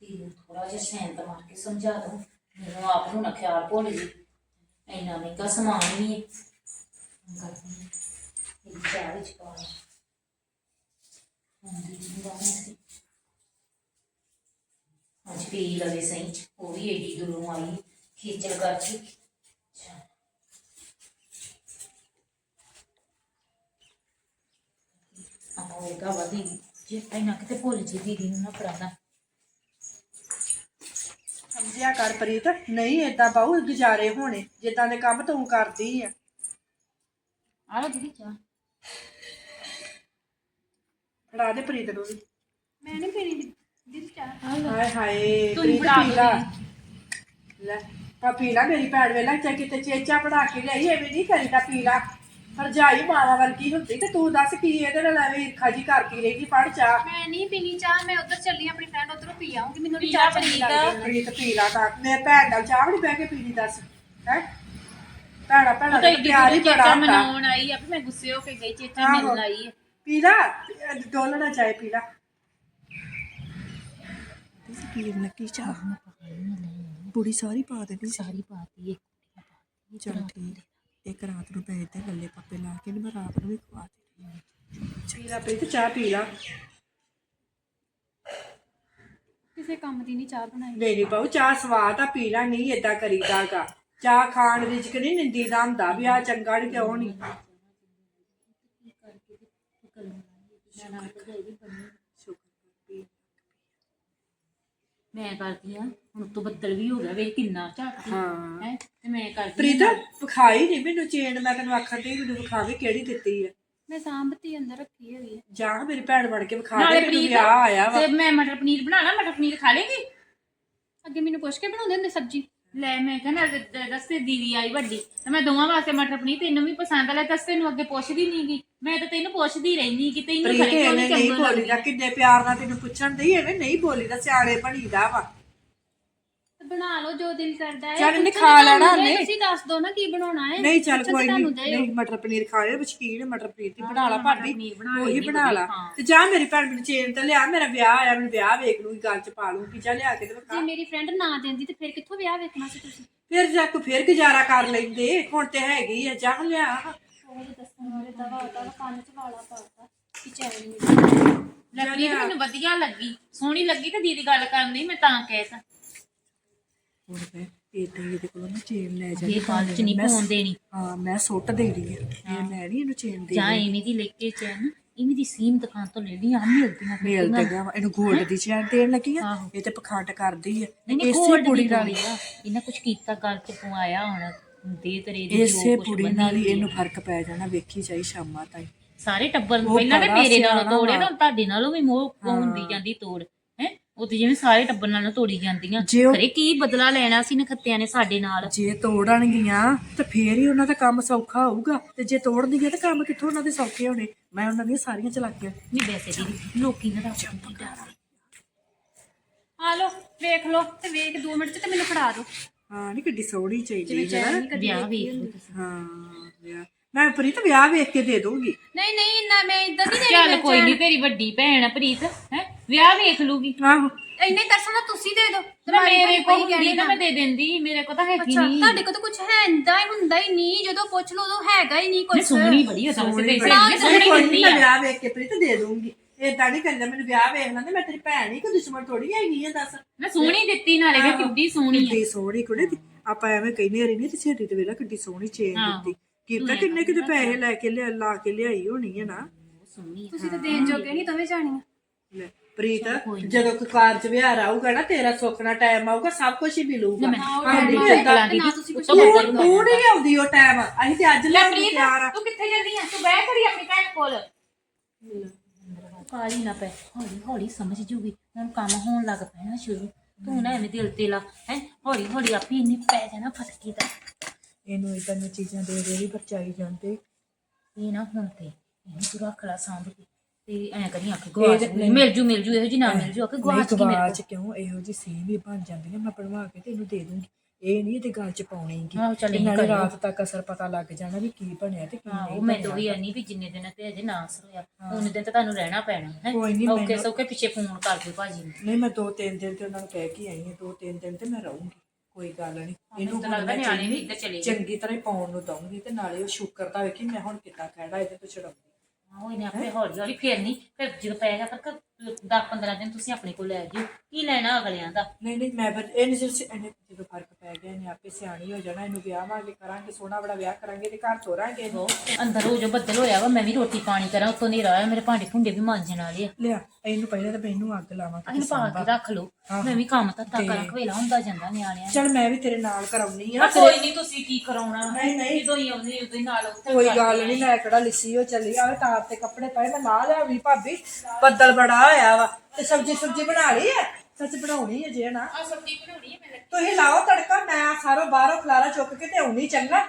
ਦੀਦੀ ਨੂੰ ਥੋੜਾ ਜਿਹਾ ਸੈਂਤ ਮਾਰ ਕੇ ਸਮਝਾ ਦੂੰ ਮੈਨੂੰ ਆਪ ਨੂੰ ਨਾ ਖਿਆਲ ਭੁੱਲ ਜੀ। ਇੰਨਾ ਮਹਿੰਗਾ ਸਮਾਨ ਨਹੀਂ ਹੈ। ਮੈਂ ਕਰਦੀ ਹਾਂ। ਇਹ ਚਾਹ ਵਿੱਚ ਪਾ ਲਾ। ਹਾਂ ਦੀਦੀ ਨੂੰ ਬਾਹਰ ਸੀ। ਅੱਜ ਪੀ ਲਵੇ ਸਹੀ। ਉਹ ਵੀ ਏਡੀ ਦੂਰੋਂ ਆਈ। ਖੇਚਲ ਕਰ ਚ ਚੱਲ ਆਏਗਾ ਵਧੀ ਜੇ ਇਹਨਾਂ ਕਿਤੇ ਭੁੱਲ ਜੇ ਦੀਦੀ ਨੂੰ ਨਾ ਫੜਾਦਾ ਸਮਝਿਆ ਕਰ ਪ੍ਰੀਤ ਨਹੀਂ ਏਦਾਂ ਬਾਹੂ ਗੁਜ਼ਾਰੇ ਹੋਣੇ ਜਿੱਦਾਂ ਦੇ ਕੰਮ ਤੂੰ ਕਰਦੀ ਆ। ਆ ਲਓ ਦੀਦੀ ਚਾਹ। ਫੜਾ ਦੇ ਪ੍ਰੀਤ ਨੂੰ ਵੀ। ਮੈਂ ਨਹੀਂ ਪੀਣੀ ਦੀਦੀ। ਚਾਹ। ਹਾਏ ਹਾਏ ਤੂੰ ਪ੍ਰੀਤ ਫੜਾ ਪੀ ਲਾ। ਲੈ ਪਾ ਪੀ ਲਾ ਮੇਰੀ ਭੈਣ ਵੇਲਾ ਚਾ ਕਿਤੇ ਚੇਚਾ ਬਣਾ ਕੇ ਲਿਆਈ ਐਵੇਂ ਨਹੀਂ ਕਰੀਦਾ ਪੀ ਲਾ। ਹਰਜਾਈ ਮਾਵਾ ਵਰਗੀ ਹੁੰਦੀ ਤੇ ਤੂੰ ਦੱਸ ਕੀ ਇਹਦੇ ਨਾਲ ਐਵੇਂ ਈਰਖਾ ਜੀ ਕਰਦੀ ਰਹੇਗੀ? ਪੜ ਚਾਹ। ਮੈਂ ਨਹੀਂ ਪੀਣੀ ਚਾਹ ਮੈਂ ਉਧਰ ਚੱਲੀ ਆਪਣੀ ਫਰੈਂਡ ਉਧਰੋਂ ਪੀ ਆਉਂਗੀ ਮੈਨੂੰ ਨੀ ਪੀ ਚਾਹ ਚੰਗੀ ਪ੍ਰੀਤ। ਲੱਗਦੀ। ਪ੍ਰੀਤ ਪੀ ਲਾ ਤਾਂ। ਮੈਂ ਭੈਣ ਨਾਲ ਚਾਹ ਵੀ ਨੀ ਬਹਿ ਕੇ ਪੀਣੀ ਦੱਸ। ਹੈ? ਭੈਣਾ ਭੈਣਾ ਦਾ ਪਿਆਰ ਹੀ ਬੜਾ ਮਨਾਉਣ ਆਈ ਆ ਵੀ ਮੈਂ ਗੁੱਸੇ ਹੋ ਕੇ ਗਈ ਚੇਚਾ। ਮਿਲਣ ਆਈ ਪੀ ਲਾ ਡੋਲਣਾ ਚਾਹੇ ਪੀ ਲਾ ਪੀਣ ਲੱਗੀ ਚਾਹ? ਪੂਰੀ ਸਾਰੀ ਪਾ ਦੇਣੀ ਸਾਰੀ ਪਾਤੀ ਹੈ ਚਲ ਠੀਕ। ਇੱਕ ਰਾਤ ਨੂੰ ਪੈ ਤੇ ਗੱਲੇ ਪੱਪੇ ਲਾ ਕੇ ਮੈਂ ਰਾਤ ਨੂੰ ਵੀ ਖਵਾ ਦੇਣੀ ਪੀ ਲਾ ਪ੍ਰੀਤ ਚਾਹ ਪੀ ਲਾ। ਕਿਸੇ ਕੰਮ ਦੀ ਨਹੀਂ ਚਾਹ ਬਣਾਈ। ਨਹੀਂ ਨਹੀਂ ਬਾਊ ਚਾਹ ਸਵਾਦ ਆ ਪੀ ਲਾ ਨਹੀਂ ਏਦਾਂ ਕਰੀਦਾਗਾ ਚਾਹ ਖਾਣ ਰਿਜਕ ਨਹੀਂ ਨਿੰਦੀ ਦਾ ਹੁੰਦਾ ਵੀ ਆ ਚੰਗਾ ਨਹੀਂ ਕਿਉਂ ਨਹੀਂ ਮੈਂ ਕਰਦੀ ਆ ਹੁਣ ਤੋਂ ਬੱਦਲ ਵੀ ਹੋ ਗਿਆ ਵੇ ਕਿੰਨਾ ਝਾਕ ਹਾਂ। ਹੈ ਤੇ ਮੈਂ ਕਰਦੀ ਪ੍ਰੀਤ ਵਿਖਾਈ ਨਹੀਂ ਮੈਨੂੰ ਚੇਨ ਮੈਂ ਤੈਨੂੰ ਆਖਣ ਦੀ ਮੈਨੂੰ ਵਿਖਾਵੇ ਕਿਹੜੀ ਦਿੱਤੀ ਹੈ ਮੈਂ ਸਾਂਭਤੀ ਅੰਦਰ ਰੱਖੀ ਹੋਈ ਹੈ ਜਾਂ ਮੇਰੀ ਭੈਣ ਬਣ ਕੇ ਵਿਖਾ ਨਾਲੇ ਦੇ ਮੈਨੂੰ ਪ੍ਰੀਤ ਵਿਆਹ ਆਇਆ ਵਾ। ਤੇ ਮੈਂ ਮਟਰ ਪਨੀਰ ਬਣਾਣਾ ਮਟਰ ਪਨੀਰ ਖਾ ਲੇਗੀ? ਅੱਗੇ ਮੈਨੂੰ ਪੁੱਛ ਕੇ ਬਣਾਉਂਦੇ ਹੁੰਦੇ ਸਬਜ਼ੀ? ਲੈ ਮੈਂ ਕਹਿੰਦਾ ਰਸਤੇ ਦੀਦੀ ਆਈ ਵੱਡੀ। ਤੇ ਮੈਂ ਦੋਵਾਂ ਵਾਸਤੇ ਮਟਰ ਪਨੀਰ ਤੈਨੂੰ ਵੀ ਪਸੰਦ ਆ ਲੈ ਦੱਸ ਤੈਨੂੰ ਅੱਗੇ ਪੁੱਛਦੀ ਨਹੀਂਗੀ ਮੈਂ ਤਾਂ ਤੈਨੂੰ ਪੁੱਛਦੀ ਰਹਿਨੀ ਕਿ ਤੈਨੂੰ ਪ੍ਰੀਤ ਖਰੇ ਕਿਉਂ ਐਵੇਂ ਨਹੀਂ ਨਹੀਂ ਚੰਗਾ ਬੋਲੀਦਾ ਕਿੰਨੇ ਪਿਆਰ ਨਾਲ ਤੈਨੂੰ ਪੁੱਛਣ ਦੀ ਐਵੇਂ ਨਹੀਂ ਬੋਲੀਦਾ ਸਿਆਣੇ ਬਣੀਦਾ ਵਾ। ਤੇ ਬਣਾ ਲਓ ਜੋ ਦਿਲ ਕਰਦਾ ਹੈ। ਚੱਲ ਇਹਨੇ ਪੁੱਛਣ ਖਾ ਤਾਂ ਲੈਣਾ ਤੁਹਾਨੂੰ ਉਹਨੇ। ਤੁਸੀਂ ਦੱਸ ਦਿਓ ਨਾ ਕੀ ਬਣਾਉਣਾ ਹੈ। ਨਹੀਂ ਚੱਲ ਪੁੱਛਣ ਕੋਈ ਤਾਂ ਨਹੀਂ ਤੁਹਾਨੂੰ। ਨਹੀਂ ਮਟਰ ਪਨੀਰ ਖਾ ਲੈ ਬਚਕੀਨ ਮਟਰ ਪਨੀਰ ਦੀ ਬਣਾ ਲਾ ਭਾਬੀ। ਉਹੀ ਬਣਾ ਲਾ। ਤੇ ਜਾ ਮੇਰੀ ਭੈਣ ਮੈਨੂੰ ਚੇਨ ਤੇ ਲਿਆ ਮੇਰਾ ਵਿਆਹ ਆਇਆ ਮੈਨੂੰ ਵਿਆਹ ਵੇਖ ਲੂੰਗੀ ਗੱਲ ਚ ਪਾ ਲੂੰਗੀ ਜਾ ਲਿਆ ਕੇ ਤੇ ਜੇ ਮੇਰੀ ਫਰੈਂਡ ਨਾ ਦਿੰਦੀ ਤੇ ਫਿਰ ਕਿੱਥੋਂ ਵਿਆਹ ਵੇਖਣਾ ਸੀ ਤੁਸੀਂ? ਫਿਰ ਜਾ ਕੋ ਫਿਰ ਗੁਜ਼ਾਰਾ ਕਰ ਲੈਂਦੇ ਹੁਣ ਤੇ ਹੈਗੀ ਆ ਜਾ ਲਿਆ। ਉਹ ਦੱਸਣ ਵਾਲੇ ਦਵਾ ਦਵਾ ਕੰਨ ਚ ਵਾਲਾ ਪਾਤਾ ਕਿ ਚੈਨ ਨਹੀਂ ਲੱਗੀ। ਤੇ ਮੈਨੂੰ ਵਧੀਆ ਲੱਗੀ ਸੋਹਣੀ ਲੱਗੀ ਤੇ ਦੀਦੀ ਗੱਲ ਕਰਨ ਦੀ ਮੈਂ ਤਾਂ ਕਹਿਤਾ। ਹੁਣ ਮੈਂ ਹੀ ਇਹਦੇ ਕੋਲੋਂ ਨਾ ਚੇਨ ਲੈ ਜਾ ਇਹ ਗੱਲ ਚ ਨਹੀਂ ਪਾਉਣ ਦੇਣੀ। ਹਾਂ ਮੈਂ ਸੁੱਟ ਦੇਣੀ ਆ ਇਹ ਮੈਂ ਨਹੀਂ ਇਹਨੂੰ ਚੇਨ ਦੇ ਜਾਂ ਐਵੇਂ ਦੀ ਲੈ ਕੇ ਚੈਨ ਐਵੇਂ ਦੀ ਸੀਮ ਦੁਕਾਨ ਤੋਂ ਲੈ ਲਈ ਆ ਮਿਲਦੀਆਂ ਮੇਲ ਤੇ ਗਿਆ ਵਾ, ਇਹਨੂੰ ਗੋਲਡ ਦੀ ਚੇਨ ਦੇਣ ਲੱਗੀ ਆ। ਆਹੋ। ਇਹ ਤੇ ਪਖੰਡ ਕਰਦੀ ਆ। ਨਹੀਂ ਨਹੀਂ ਇਸੇ ਕੋਲ ਪੁੜੀ ਦੀ ਨਾਲ ਗਾਲੀ ਆ। ਇਹਨਾਂ ਕੁਝ ਕੀਤਾ ਗੱਲ ਚ ਪਵਾਇਆ ਹੁਣ ਦੇ ਤੇਰੇ ਦੀ ਇਸੇ ਜੋ ਕੁਛ ਪੁੜੀ ਬੰਨੀ ਨਾਲ ਹੀ ਹੋਈ ਆ। ਇਹਨੂੰ ਫ਼ਰਕ ਪੈ ਜਾਣਾ ਵੇਖੀ ਜਾਈ ਸ਼ਾਮਾਂ ਤਾਈਂ। ਸਾਰੇ ਟੱਬਰ ਨੂੰ ਉਹ ਪਹਿਲਾਂ ਤਾਂ ਬੜਾ ਮੇਰੇ ਨਾਲੋਂ ਸਿਆਣਾ ਤੋੜੇ ਵਾ। ਤਾਂ ਤੁਹਾਡੇ ਨਾਲੋਂ ਵੀ ਮੋਹ ਹੁੰਦੀ ਜਾਂਦੀ ਤੋੜ। ਉਹ ਤੇ ਜਿਵੇਂ ਸਾਰੇ ਟੱਬਰ ਨਾਲ ਤੋੜੀ ਜਾਂਦੀਆਂ। ਜੇ ਉਹ- ਖਰੇ ਕੀ ਬਦਲਾ ਲੈਣਾ ਸੀ ਨਖੱਤਿਆਂ ਨੇ ਸਾਡੇ ਨਾਲ? ਜੇ ਤੋੜਨਗੀਆਂ ਤੇ ਫੇਰ ਹੀ ਉਹਨਾਂ ਦਾ ਕੰਮ ਸੌਖਾ ਹੋਊਗਾ। ਤੇ ਜੇ ਤੋੜਨਗੀਆਂ ਤਾਂ ਕੰਮ ਕਿੱਥੋਂ ਉਹਨਾਂ ਦੇ ਸੌਖੇ ਹੋਣੇ? ਮੈਂ ਉਹਨਾਂ ਦੀਆਂ ਸਾਰੀਆਂ ਚਲਾਕੀਆਂ ਨਹੀਂ ਵੈਸੇ ਦੀਦੀ ਲੋਕੀ ਨਾ ਰੱਬ ਨੂੰ ਡਰਦੇ ਆ। ਲੋ ਵੇਖ ਲੋ ਤੇ ਵੇਖ 2 ਮਿੰਟ ਚ ਤੇ ਮੈਨੂੰ ਫੜਾ ਦਿਓ। ਹਾਂ ਨਹੀਂ ਕਿੱਡੀ ਸੋਹਣੀ ਚਾਹੀਦੀ ਹੈ ਨਾ। ਵਿਆਹ ਵੇਖੀ ਲਓ। ਤੁਸੀਂ। ਹਾਂ ਵਿਆਹ ਮੈਂ ਪ੍ਰੀਤ ਵਿਆਹ ਵੇਖ ਕੇ ਦੇ ਦੂੰਗੀ ਨਹੀਂ ਨਹੀਂ ਇੰਨਾ ਮੈਂ ਇਦਾਂ ਨਹੀਂ ਚੱਲ ਦੇਣੀ ਕੋਈ ਨਹੀਂ ਤੇਰੀ ਵੱਡੀ ਭੈਣ ਆ ਪ੍ਰੀਤ ਹੈ? ਵਿਆਹ ਵੇਖ ਲੂਗੀ। ਆਹੋ। ਇੰਨੇ ਤਰਸਣਾ ਤੁਸੀਂ ਦੇ ਦਿਓ। ਮੈਂ ਮੇਰੇ ਕੋਲ ਪਈ ਹੁੰਦੀ ਨਾ ਮੈਂ ਦੇ ਦਿੰਦੀ ਮੇਰੇ ਕੋਲ ਤਾਂ ਹੈ ਹੀ ਅੱਛਾ ਨਹੀਂ ਤੁਹਾਡੇ ਕੋਲ ਤਾਂ ਕੁਝ ਹੈ ਇੰਦਾ ਹੀ ਹੁੰਦਾ ਹੀ ਨਹੀਂ ਜਦੋਂ ਪੁੱਛ ਲਓ ਉਦੋਂ ਹੈਗਾ ਹੀ ਨਹੀਂ ਕੁਝ ਮੈਂ ਸੋਹਣੀ ਬੜੀ ਹੁੰਦਾ ਵੈਸੇ ਸੋਹਣੀ ਤੇ। ਸੋਹਣੀ ਕੋਈ ਨਹੀਂ ਮੈਂ ਆ। ਵਿਆਹ ਵੇਖ ਕੇ ਪ੍ਰੀਤ ਦੇ ਦੂੰਗੀ ਏਦਾਂ ਨਹੀਂ ਕਰਦਾ ਮੈਨੂੰ ਵਿਆਹ ਵੇਖ ਲੈਂਦੇ ਮੈਂ ਤੇਰੀ ਭੈਣ ਹੀ ਕੋਈ ਦੁਸ਼ਮਣ ਥੋੜੀ ਹੈਗੀ ਆ ਦੱਸ। ਮੈਂ ਸੋਹਣੀ ਦਿੱਤੀ ਨਾਲੇ ਕਿੱਡੀ ਸੋਹਣੀ ਆ। ਕਿੱਡੀ ਸੋਹਣੀ ਕੁੜੀ ਦੀ ਆਪਾਂ ਐਵੇਂ ਕਹਿੰਦੇ ਹਰੀ ਨਹੀਂ ਤੇ ਛੇਤੀ ਤੇ ਵੇਲਾ ਕਿੱਡੀ ਸੋਹਣੀ ਚੇਨ। ਦਿੱਤੀ। ਕੀਤਾ ਕਿੰਨੇ ਕਿਤੇ ਪੈਸੇ ਲੈ ਕੇ ਲਿਆ ਲਾ ਕੇ ਲਿਆਈ ਹੋਣੀ ਹੈ ਨਾ। ਸੋਹਣੀ ਤੁਸੀਂ ਤਾਂ ਦੇਣ ਜੋਗੇ ਨਹੀਂ ਤਵੇਂ ਜਾਣੀਆਂ। ਲੈ ਪ੍ਰੀਤ ਜਦੋਂ ਕੋਈ ਕਾਰਜ ਵਿਹਾਰ ਆਊਗਾ ਨਾ ਤੇਰਾ ਸੁੱਕਣਾ ਟਾਈਮ ਆਊਗਾ ਸਭ ਕੁਝ ਹੀ ਮਿਲੂਗਾ। ਤੁਹਾਡੀ ਹਾਂ, ਚੁੱਕ ਲਾਂ ਨਾ ਦੀਦੀ ਤੁਸੀਂ ਕੁਛ ਉੱਤੋਂ ਤੂੰ ਨਹੀਂ ਆਉਂਦੀ ਉਹ ਟਾਈਮ ਅਸੀਂ ਤੇ ਅੱਜ ਲੈ ਤਿਆਰ ਆ। ਤੂੰ ਕਿੱਥੇ ਜਾਂਦੀ ਆ? ਤੂੰ ਬਹਿ ਖੜੀ ਆਪਣੀ ਭੈਣ ਕੋਲ। ਕਾਲੀ ਨਾ ਪੈ। ਹੌਲੀ ਹੌਲੀ ਸਮਝ ਜੂਗੀ। ਹੁਣ ਕੰਮ ਹੋਣ ਲੱਗ ਪੈਣਾ ਸ਼ੁਰੂ। ਤੂੰ ਨਾ ਐਵੇਂ ਦਿਲ ਤੇ ਲਾ ਹੈ? ਹੌਲੀ ਹੌਲੀ ਆਪੀ ਇੰਨੀ ਪੈ ਜਾਣਾ ਫਟਕੀ ਦਾ। ਇਹਨੂੰ ਇਦਾਂ ਦੀਆਂ ਚੀਜ਼ਾਂ ਦੇ ਦੇ ਵੀ ਪਰਚਾਈ ਜਾਂਦੇ। ਇਹ ਨਾ ਹੁਣ ਤੇ ਇਹਨੂੰ ਤੂੰ ਰੱਖ ਲਾ ਸਾਂਭ ਕੇ ਤੇ ਐ ਕਰੀ ਅੱਖ ਗਵਾਚ ਗਈ। ਮਿਲ ਜੂ ਮਿਲ ਜੂ ਇਹੋ ਜੀ ਨਾ ਮਿਲ ਜੂ ਨਹੀਂ ਗਵਾਚ ਕੀ ਮੇਰੇ ਗਵਾਚ ਕਿਉਂ? ਇਹੋ ਜੀ ਸੀ ਵੀ ਬਣ ਜਾਂਦੀਆਂ ਮੈਂ ਬਣਵਾ ਕੇ ਤੈਨੂੰ ਦੇ ਦੂੰਗੀ। ਇਹ ਨਹੀਂ ਤੇ ਗੱਲ ਚ ਪਾਉਣੀਗੀ ਆਹੋ ਚੱਲ ਤੇ ਇਹੀ ਨਾਲੇ ਕਰਿਓ। ਰਾਤ ਤੱਕ ਅਸਰ ਪਤਾ ਲੱਗ ਜਾਣਾ ਵੀ ਕੀ ਬਣਿਆ ਤੇ ਕੀ ਹਾਂ ਨਹੀਂ ਉਹ ਮੈਂ ਤਾਂ ਵੀ ਨਹੀਂ ਵੀ ਜਿੰਨੇ ਦਿਨ ਤੇ ਅਜੇ ਨਾ ਅਸਰ ਹੋਇਆ ਉਹਨੇ ਦਿਨ ਤਾਂ ਤੁਹਾਨੂੰ ਰਹਿਣਾ ਪੈਣਾ ਹੈ? ਕੋਈ ਨੀ, ਓਕੇ ਮੈਨੂੰ- ਸੋਕੇ ਪਿੱਛੇ ਫੋਨ ਕਰ ਦਿਓ ਭਾਜੀ ਨੂੰ। ਨਹੀਂ ਮੈਂ ਦੋ ਤਿੰਨ ਦਿਨ ਤੇ ਉਹਨਾਂ ਨੂੰ ਕਹਿ ਕੇ ਆਈ ਹਾਂ ਦੋ ਤਿੰਨ ਦਿਨ ਤੇ ਮੈਂ ਰਹੂੰਗੀ। ਕੋਈ ਗੱਲ ਨਹੀਂ ਇਹਨੂੰ ਤਾਂ ਲੱਗਦਾ ਨਿਆਣੇ ਵੀ ਇੱਧਰ ਚਲੇ ਗਏ। ਚੰਗੀ ਤਰ੍ਹਾਂ ਹੀ ਪਾਉਣ ਨੂੰ ਦਊਂਗੀ ਤੇ ਨਾਲੇ ਉਹ ਸ਼ੁਕਰ ਦਾ ਵੇਖੀ ਮੈਂ ਹੁਣ ਕਿੱਦਾਂ ਕਹਿਣਾ ਇਹਦੇ ਤੋਂ ਛਡਾਉਂਗੀ ਉਹ ਇਹਨੇ ਆਪੇ ਹੌਲੀ ਹੌਲੀ ਫੇਰ ਨਹੀਂ ਫਿਰ ਜਦੋਂ ਪਏਗਾ ਫਿਰ 10 15 ਦਿਨ ਤੁਸੀਂ ਆਪਣੇ ਕੋਲ ਲੈ ਜਿਓ ਕੀ ਲੈਣਾ ਅਗਲਿਆਂ ਦਾ? ਨਹੀਂ ਨਹੀਂ ਮੈਂ ਫਿਰ ਇਹ ਨਹੀਂ ਸਿਰ ਇਹਨੇ ਜਦੋਂ ਫ਼ਰਕ ਪੈ ਗਿਆ ਇਹਨੇ ਆਪੇ ਸਿਆਣੀ ਹੋ ਜਾਣਾ ਇਹਨੂੰ ਵਿਆਹਾਂਗੇ ਕਰਾਂਗੇ ਸੋਹਣਾ ਬੜਾ ਵਿਆਹ ਕਰਾਂਗੇ ਤੇ ਘਰ ਤੋਰਾਂਗੇ ਇਹਨੂੰ। ਅੰਦਰ ਹੋ ਜੋ ਬੱਦਲ ਹੋਇਆ ਵਾ ਮੈਂ ਵੀ ਰੋਟੀ ਪਾਣੀ ਕਰਾਂ ਉੱਤੋਂ ਨਹੀਂ ਹੋਇਆ ਮੇਰੇ ਭਾਂਡੇ ਭੁੰਡੇ ਵੀ ਮਾਂਜਣ ਵਾਲੇ ਆ। ਲਿਆ ਇਹਨੂੰ ਪਹਿਲਾਂ ਤਾਂ ਮੈਨੂੰ ਅੱਗ ਲਾਵਾਂ ਅਸੀਂ ਪਾ ਕੇ ਰੱਖ ਲਓ ਮੈਂ ਵੀ ਕੰਮ ਤਾਂ ਤਾਂ ਕਰਾਂ ਖਵੇਲਾ ਹੁੰਦਾ ਜਾਂਦਾ ਨਿਆਣਿਆਂ ਚਲ ਮੈਂ ਵੀ ਤੇਰੇ ਨਾਲ ਕਰਾਉਣੀ ਆ। ਕੋਈ ਨਹੀਂ ਤੁਸੀਂ ਕੀ ਕਰਾਉਣਾ? ਨਹੀਂ, ਨਹੀਂ। ਜਦੋਂ ਹੀ ਆਉਂਦੇ ਉਦੋਂ ਹੀ ਨਾਲ ਉੱਥੇ ਕੋਈ ਗੱਲ ਨਹੀਂ ਮੈਂ ਕਿਹੜਾ ਲਿੱਸੀ ਹੋ ਚੱਲੀ ਆ ਤਾਰ ਤੇ ਕੱਪੜੇ ਪਏ ਮੈਂ ਲਾ ਲਿਆ ਵੀ ਭਾਬੀ ਬੱਦਲ ਬੜਾ ਹੋਇਆ ਵਾ। ਤੇ ਸਬਜੀ ਸੁਬਜੀ ਬਣਾ ਲਈ ਐ ਸੱਚ ਬਣਾਉਣੀ ਹੈ ਜੇ ਨਾ। ਆ ਸਬਜ਼ੀ ਬਣਾਉਣੀ ਹੈ ਮੈਂ। ਤੁਸੀਂ ਲਾਓ ਤੜਕਾ ਮੈਂ ਸਾਰੋਂ ਬਾਹਰੋਂ ਖਲਾਰਾ ਚੁੱਕ ਕੇ ਤੇ ਆਉਣੀ ਚੰਗਾ।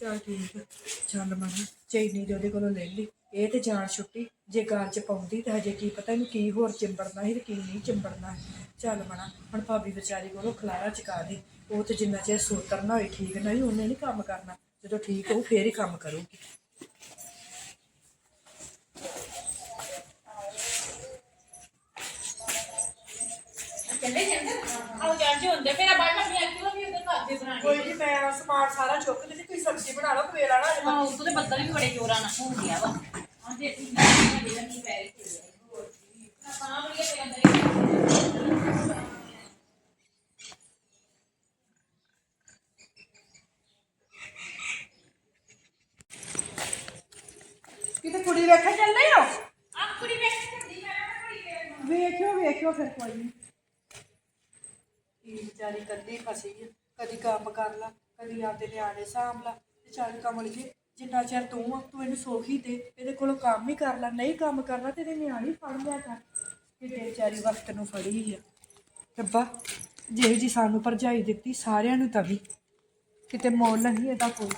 ਚਲ ਠੀਕ ਹੈ। ਚੱਲ ਮਣਾ ਚੈਨੀ ਦੇ ਉਹਦੇ ਕੋਲੋਂ ਲੈ ਲਈ। ਇਹ ਤੇ ਜਾਨ ਛੁੱਟੀ। ਜੇ ਗਾਲ ਚ ਪਾਉਂਦੀ ਤੇ ਹਜੇ ਕੀ ਪਤਾ ਇਹਨੂੰ ਕੀ ਹੋਰ ਚਿੰਬੜਨਾ ਸੀ ਤੇ ਕੀ ਨਹੀਂ ਚਿੰਬੜਨਾ ਚੱਲ ਮਣਾ ਹੁਣ ਭਾਬੀ ਵਿਚਾਰੀ ਕੋਲੋਂ ਖਲਾਰਾ ਚੁਕਾ ਦੇ। ਉਹ ਤੇ ਜਿੰਨਾ ਚਿਰ ਸੋਤਰ ਨਾ ਹੋਈ ਠੀਕ ਨਹੀਂ ਉਹਨੇ ਨਹੀਂ ਕੰਮ ਕਰਨਾ। ਜਦੋਂ ਠੀਕ ਹੋਊ ਫੇਰ ਹੀ ਕੰਮ ਕਰੂਗੀ। ਚੱਲੇ ਜਾਂਦੇ ਆਓ ਜਾਂਦੇ ਹੁੰਦੇ ਮੇਰਾ ਬਾਅਦ ਆਪਣੀ ਐਕਟਿਵਾ ਵੀ ਉਧਰ ਘਰ ਦੇ ਬਣਾਣੀ ਕੋਈ ਨਹੀਂ ਮੈਂ ਸਮਾਨ ਸਾਰਾ ਚੁੱਕ ਲਈ ਤੇ ਤੁਸੀਂ ਸਬਜ਼ੀ ਬਣਾ ਲਓ ਕਵੇਲਾ ਨਾ ਹਾਂ ਉਦੋਂ ਦੇ ਬੱਦਲ ਵੀ ਬੜੇ ਜ਼ੋਰਾਂ ਨਾਲ ਹੋ ਗਿਆ ਵਾ। ਹਾਂ ਦੇ ਅਸੀਂ ਨਹੀਂ ਨਹੀਂ ਪੈ ਰਹੀ ਬੜੀਆ ਤੇਰੇ ਅੰਦਰ ਹੀ। ਕਿਤੇ ਕੁੜੀ ਵੇਖਣ ਚੱਲਦੇ ਹੋ? ਆ ਕੁੜੀ ਵੇਖ ਕੇ ਮੈਂ ਕੁੜੀ ਵੇਖ ਵੇਖਿਓ ਵੇਖਿਓ ਫਿਰ ਕੋਈ ਨਹੀਂ ਇਹ ਵਿਚਾਰੀ ਕੱਲੀ ਫਸੀ ਆ, ਕਦੀ ਕੰਮ ਕਰ ਲਾ, ਕਦੀ ਆਪਦੇ ਨਿਆਣੇ ਸਾਂਭ ਲਾ ਤੇ ਚੱਲ ਕਮਲ ਜੀ ਜਿੰਨਾ ਚਿਰ ਤੂੰ ਆ, ਤੂੰ ਇਹਨੂੰ ਸੋਖੀ ਦੇ, ਇਹਦੇ ਕੋਲੋਂ ਕੰਮ ਹੀ ਕਰ ਲਾ, ਨਹੀਂ ਕੰਮ ਕਰਨਾ ਤੇ ਇਹਦੇ ਨਿਆਣੇ ਫੜ ਲਿਆ ਕਰ ਕਿਤੇ ਵਿਚਾਰੀ ਵਕਤ ਨੂੰ ਫੜੀ ਆ। ਰੱਬਾ, ਜਿਹੋ ਜੀ ਸਾਨੂੰ ਭਰਜਾਈ ਦਿੱਤੀ, ਸਾਰਿਆਂ ਨੂੰ ਤਵੀ, ਕਿਤੇ ਮੁੱਲ ਨਹੀਂ ਇਹਦਾ ਕੋਈ।